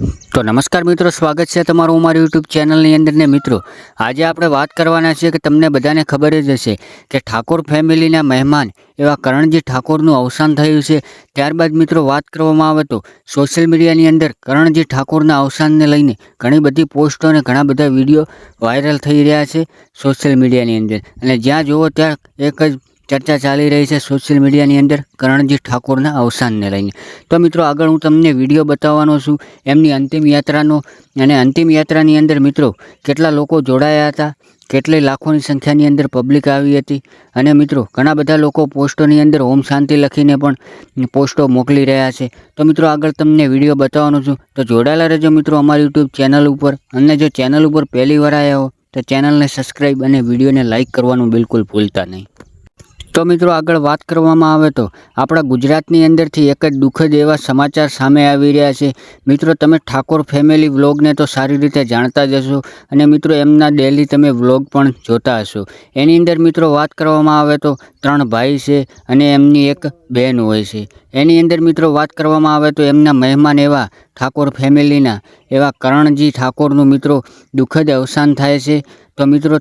તો નમસ્કાર મિત્રો, સ્વાગત છે તમારું અમારી યુટ્યુબ ચેનલની અંદર. ને મિત્રો, આજે આપણે વાત કરવાના છીએ કે તમને બધાને ખબર જ હશે કે ઠાકોર ફેમિલીના મહેમાન એવા કરણજી ઠાકોરનું અવસાન થયું છે. ત્યારબાદ મિત્રો, વાત કરવામાં આવે તો સોશિયલ મીડિયાની અંદર કરણજી ઠાકોરના અવસાનને લઈને ઘણી બધી પોસ્ટો અને ઘણા બધા વીડિયો વાયરલ થઈ રહ્યા છે સોશિયલ મીડિયાની અંદર. અને જ્યાં જુઓ ત્યાં એક જ ચર્ચા ચાલી રહી છે સોશિયલ મીડિયાની અંદર કરણજી ઠાકોરના અવસાનને લઈને. તો મિત્રો, આગળ હું તમને વીડિયો બતાવવાનો છું. એમની અંતિમ યાત્રાનો અને અંતિમ યાત્રાની અંદર મિત્રો, કેટલા લોકો જોડાયા હતા, કેટલી લાખોની સંખ્યાની અંદર પબ્લિક આવી હતી અને મિત્રો, ઘણા બધા લોકો પોસ્ટોની અંદર ઓમ શાંતિ લખીને પણ પોસ્ટો મોકલી રહ્યા છે. તો મિત્રો, આગળ તમને વીડિયો બતાવવાનો છું. તો જોડાયેલા રહેજો મિત્રો અમારી યુટ્યુબ ચેનલ ઉપર. અને જો ચેનલ ઉપર પહેલી વાર આવ્યા હો, તો ચેનલને સબસ્ક્રાઈબ અને વિડીયોને લાઇક કરવાનું બિલકુલ ભૂલતા નહીં. તો મિત્રો આગળ વાત કરવામાં આવે તો આપણા ગુજરાતની અંદરથી એક જ દુઃખદ એવા સમાચાર સામે આવી રહ્યા છે. મિત્રો, તમે ઠાકોર ફેમિલી વ્લોગને તો સારી રીતે જાણતા જ હશો અને મિત્રો, એમના ડેલી તમે વ્લોગ પણ જોતા હશો. એની અંદર મિત્રો વાત કરવામાં આવે તો ત્રણ ભાઈ છે અને એમની એક બહેન હોય છે. એની અંદર મિત્રો વાત કરવામાં આવે તો એમના મહેમાન એવા ઠાકોર ફેમિલીના એવા કરણજી ઠાકોરનું મિત્રો દુઃખદ અવસાન થાય છે. તો મિત્રો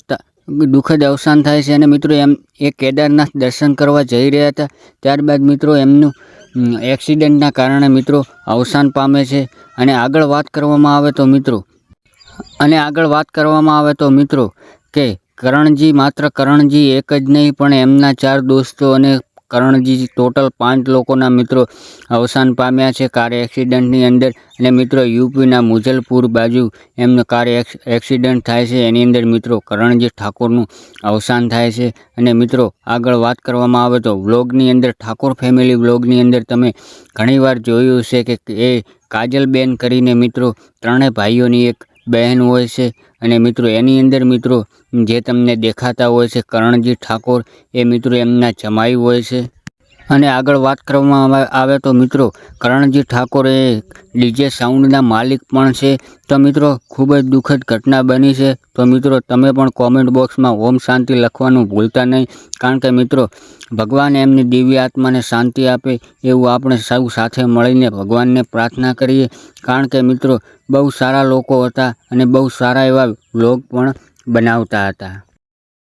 દુઃખદ અવસાન થાય છે અને મિત્રો એમ એ કેદારનાથ દર્શન કરવા જઈ રહ્યા હતા. ત્યારબાદ મિત્રો એમનું એક્સિડન્ટના કારણે મિત્રો અવસાન પામે છે. અને આગળ વાત કરવામાં આવે તો મિત્રો, અને આગળ વાત કરવામાં આવે તો મિત્રો કે કરણજી માત્ર કરણજી એક જ નહીં, પણ એમના ચાર દોસ્તો અને કરણજી ટોટલ પાંચ લોકોના મિત્રો અવસાન પામ્યા છે. કાર એક્સિડન્ટની અંદર અને મિત્રો યુપીના મુજલપુર બાજુ એમનો કાર એક્સિડન્ટ થાય છે. એની અંદર મિત્રો કરણજી ઠાકોરનું અવસાન થાય છે. અને મિત્રો આગળ વાત કરવામાં આવે તો વ્લોગની અંદર, ઠાકોર ફેમિલી વ્લોગની અંદર તમે ઘણીવાર જોયું છે કે એ કાજલબેન કરીને મિત્રો ત્રણેય ભાઈઓની એક બહેન હોય છે અને મિત્રો એની અંદર મિત્રો જે તમને દેખાતા હોય છે કરણજી ઠાકોર, એ મિત્રો એમના જમાઈ હોય છે. અને આગળ વાત કરવામાં આવે- તો મિત્રો, કરણજી ઠાકોર એ ડીજે સાઉન્ડના માલિક પણ છે. તો મિત્રો, ખૂબ જ દુઃખદ ઘટના બની છે. તો મિત્રો, તમે પણ કોમેન્ટ બોક્સમાં ઓમ શાંતિ લખવાનું ભૂલતા નહીં. કારણ કે મિત્રો, ભગવાન એમની દિવ્ય આત્માને શાંતિ આપે એવું આપણે સૌ સાથે મળીને ભગવાનને પ્રાર્થના કરીએ. કારણ કે મિત્રો, બહુ સારા લોકો હતા અને બહુ સારા એવા વ્લોગ પણ બનાવતા હતા.